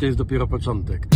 to jest dopiero początek.